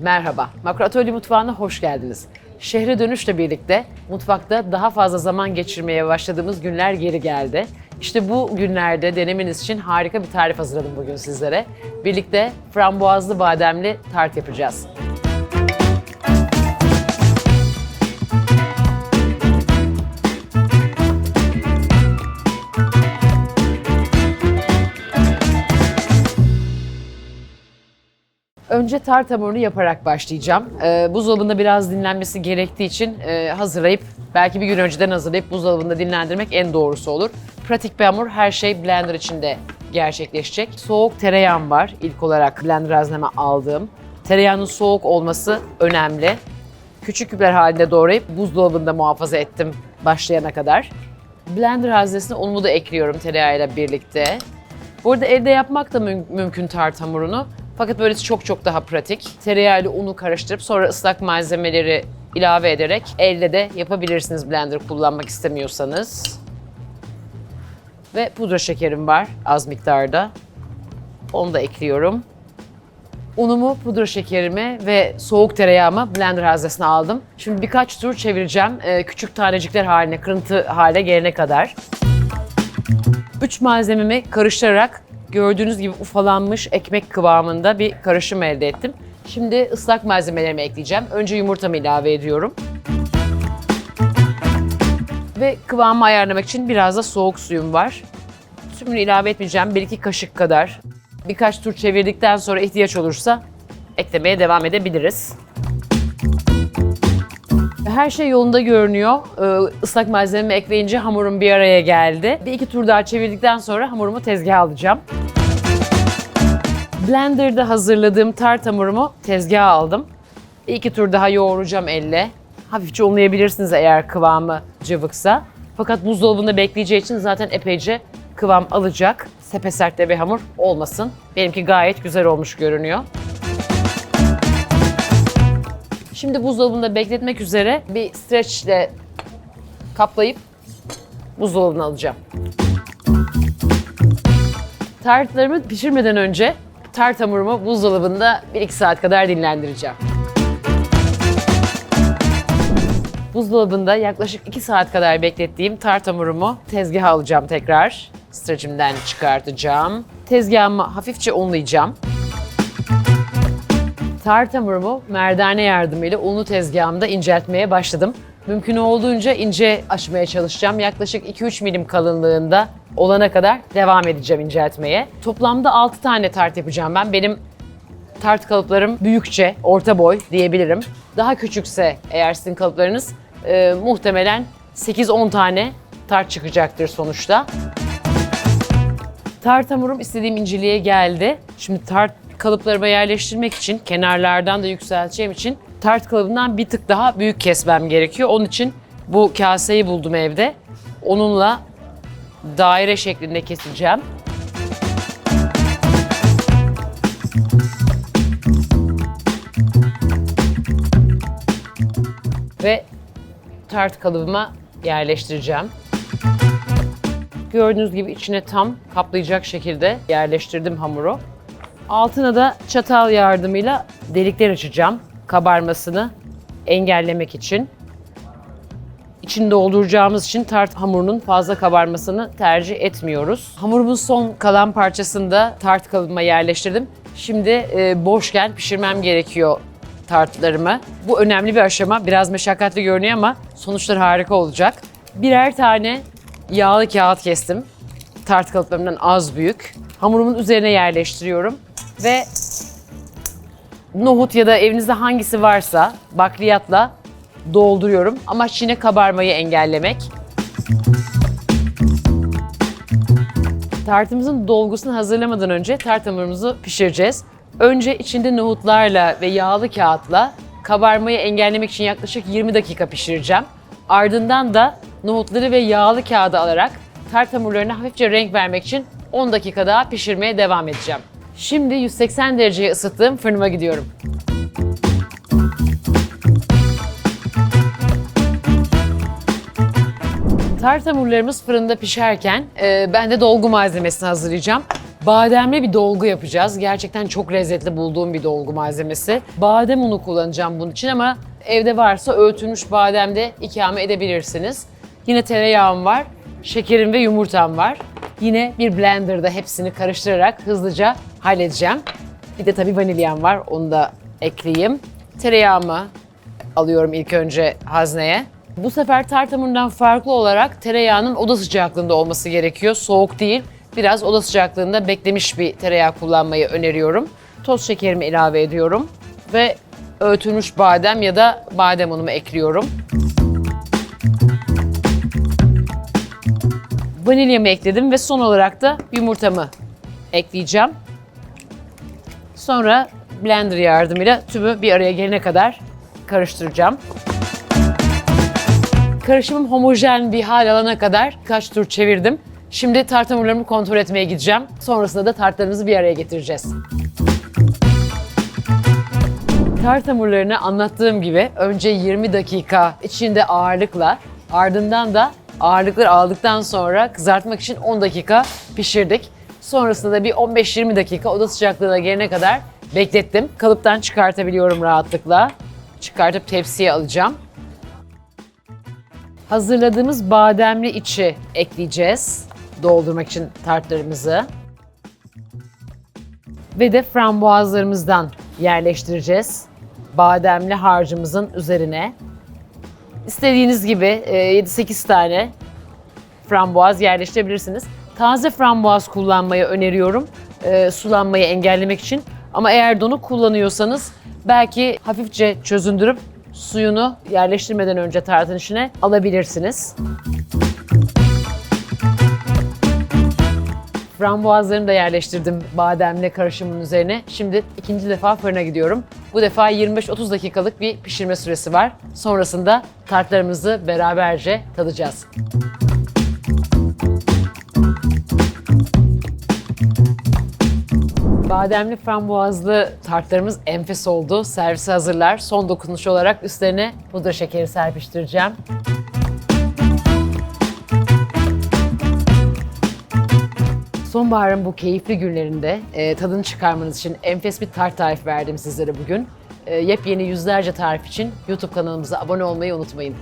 Merhaba, Makro Atölye Mutfağı'na hoş geldiniz. Şehre dönüşle birlikte mutfakta daha fazla zaman geçirmeye başladığımız günler geri geldi. İşte bu günlerde denemeniz için harika bir tarif hazırladım bugün sizlere. Birlikte frambuazlı bademli tart yapacağız. Önce tart hamurunu yaparak başlayacağım. Ee, buzdolabında biraz dinlenmesi gerektiği için e, hazırlayıp, belki bir gün önceden hazırlayıp buzdolabında dinlendirmek en doğrusu olur. Pratik bir hamur, her şey blender içinde gerçekleşecek. Soğuk tereyağım var ilk olarak blender hazneme aldığım. Tereyağının soğuk olması önemli. Küçük küpler halinde doğrayıp buzdolabında muhafaza ettim başlayana kadar. Blender haznesine unumu da ekliyorum tereyağıyla birlikte. Bu arada evde yapmak da müm- mümkün tart hamurunu. Fakat böylesi çok çok daha pratik. Tereyağı ile unu karıştırıp sonra ıslak malzemeleri ilave ederek elde de yapabilirsiniz blender kullanmak istemiyorsanız. Ve pudra şekerim var az miktarda. Onu da ekliyorum. Unumu, pudra şekerimi ve soğuk tereyağımı blender haznesine aldım. Şimdi birkaç tur çevireceğim. Ee, küçük tanecikler haline, kırıntı hale gelene kadar. Üç malzememi karıştırarak gördüğünüz gibi ufalanmış ekmek kıvamında bir karışım elde ettim. Şimdi ıslak malzemelerimi ekleyeceğim. Önce yumurtamı ilave ediyorum. Ve kıvamı ayarlamak için biraz da soğuk suyum var. Tümünü ilave etmeyeceğim. Bir iki kaşık kadar. Birkaç tur çevirdikten sonra ihtiyaç olursa eklemeye devam edebiliriz. Her şey yolunda görünüyor. Ee, Islak malzememi ekleyince hamurum bir araya geldi. Bir iki tur daha çevirdikten sonra hamurumu tezgaha alacağım. Blender'da hazırladığım tart hamurumu tezgaha aldım. Bir iki tur daha yoğuracağım elle. Hafifçe unlayabilirsiniz eğer kıvamı cıvıksa. Fakat buzdolabında bekleyeceği için zaten epeyce kıvam alacak. Sepesert de bir hamur olmasın. Benimki gayet güzel olmuş görünüyor. Şimdi buzdolabında bekletmek üzere bir streçle kaplayıp buzdolabına alacağım. Tartlarımı pişirmeden önce tart hamurumu buzdolabında 1-2 saat kadar dinlendireceğim. Buzdolabında yaklaşık 2 saat kadar beklettiğim tart hamurumu tezgaha alacağım tekrar. Streçimden çıkartacağım. Tezgahımı hafifçe unlayacağım. Tart hamurumu merdane yardımıyla unlu tezgahımda inceltmeye başladım. Mümkün olduğunca ince açmaya çalışacağım. Yaklaşık 2-3 milim kalınlığında olana kadar devam edeceğim inceltmeye. Toplamda 6 tane tart yapacağım ben. Benim tart kalıplarım büyükçe, orta boy diyebilirim. Daha küçükse eğer sizin kalıplarınız e, muhtemelen 8-10 tane tart çıkacaktır sonuçta. Tart hamurum istediğim inceliğe geldi. Şimdi tart kalıplarıma yerleştirmek için, kenarlardan da yükselteceğim için tart kalıbından bir tık daha büyük kesmem gerekiyor. Onun için bu kaseyi buldum evde. Onunla daire şeklinde keseceğim. Ve tart kalıbıma yerleştireceğim. Gördüğünüz gibi içine tam kaplayacak şekilde yerleştirdim hamuru. Altına da çatal yardımıyla delikler açacağım kabarmasını engellemek için. İçini dolduracağımız için tart hamurunun fazla kabarmasını tercih etmiyoruz. Hamurumun son kalan parçasını da tart kalıbıma yerleştirdim. Şimdi e, boşken pişirmem gerekiyor tartlarımı. Bu önemli bir aşama. Biraz meşakkatli görünüyor ama sonuçlar harika olacak. Birer tane yağlı kağıt kestim. Tart kalıplarımdan az büyük. Hamurumun üzerine yerleştiriyorum ve nohut ya da evinizde hangisi varsa bakliyatla dolduruyorum. Amaç yine kabarmayı engellemek. Tartımızın dolgusunu hazırlamadan önce tart hamurumuzu pişireceğiz. Önce içinde nohutlarla ve yağlı kağıtla kabarmayı engellemek için yaklaşık 20 dakika pişireceğim. Ardından da nohutları ve yağlı kağıdı alarak tart hamurlarına hafifçe renk vermek için 10 dakika daha pişirmeye devam edeceğim. Şimdi 180 dereceye ısıttığım fırınıma gidiyorum. Tart hamurlarımız fırında pişerken e, ben de dolgu malzemesini hazırlayacağım. Bademli bir dolgu yapacağız. Gerçekten çok lezzetli bulduğum bir dolgu malzemesi. Badem unu kullanacağım bunun için ama evde varsa öğütülmüş badem de ikame edebilirsiniz. Yine tereyağım var, şekerim ve yumurtam var. Yine bir blenderda hepsini karıştırarak hızlıca halledeceğim. Bir de tabii vanilyam var, onu da ekleyeyim. Tereyağımı alıyorum ilk önce hazneye. Bu sefer tart farklı olarak tereyağının oda sıcaklığında olması gerekiyor. Soğuk değil. Biraz oda sıcaklığında beklemiş bir tereyağı kullanmayı öneriyorum. Toz şekerimi ilave ediyorum ve öğütülmüş badem ya da badem unumu ekliyorum. Vanilyamı ekledim ve son olarak da yumurtamı ekleyeceğim. Sonra blender yardımıyla tümü bir araya gelene kadar karıştıracağım. Karışımım homojen bir hal alana kadar kaç tur çevirdim. Şimdi tart hamurlarımı kontrol etmeye gideceğim. Sonrasında da tartlarımızı bir araya getireceğiz. Tart hamurlarını anlattığım gibi önce 20 dakika içinde ağırlıkla ardından da ağırlıkları aldıktan sonra kızartmak için 10 dakika pişirdik. Sonrasında da bir 15-20 dakika oda sıcaklığına gelene kadar beklettim. Kalıptan çıkartabiliyorum rahatlıkla. Çıkartıp tepsiye alacağım. Hazırladığımız bademli içi ekleyeceğiz doldurmak için tartlarımızı. Ve de frambuazlarımızdan yerleştireceğiz bademli harcımızın üzerine. İstediğiniz gibi e, 7-8 tane frambuaz yerleştirebilirsiniz. Taze frambuaz kullanmayı öneriyorum e, sulanmayı engellemek için. Ama eğer donuk kullanıyorsanız belki hafifçe çözündürüp suyunu yerleştirmeden önce tartın içine alabilirsiniz. Frambuazlarını da yerleştirdim bademle karışımın üzerine. Şimdi ikinci defa fırına gidiyorum. Bu defa 25-30 dakikalık bir pişirme süresi var. Sonrasında tartlarımızı beraberce tadacağız. Bademli frambuazlı tartlarımız enfes oldu. Servise hazırlar. Son dokunuş olarak üstlerine pudra şekeri serpiştireceğim. Sonbaharın bu keyifli günlerinde e, tadını çıkarmanız için enfes bir tart tarifi verdim sizlere bugün. E, yepyeni yüzlerce tarif için YouTube kanalımıza abone olmayı unutmayın.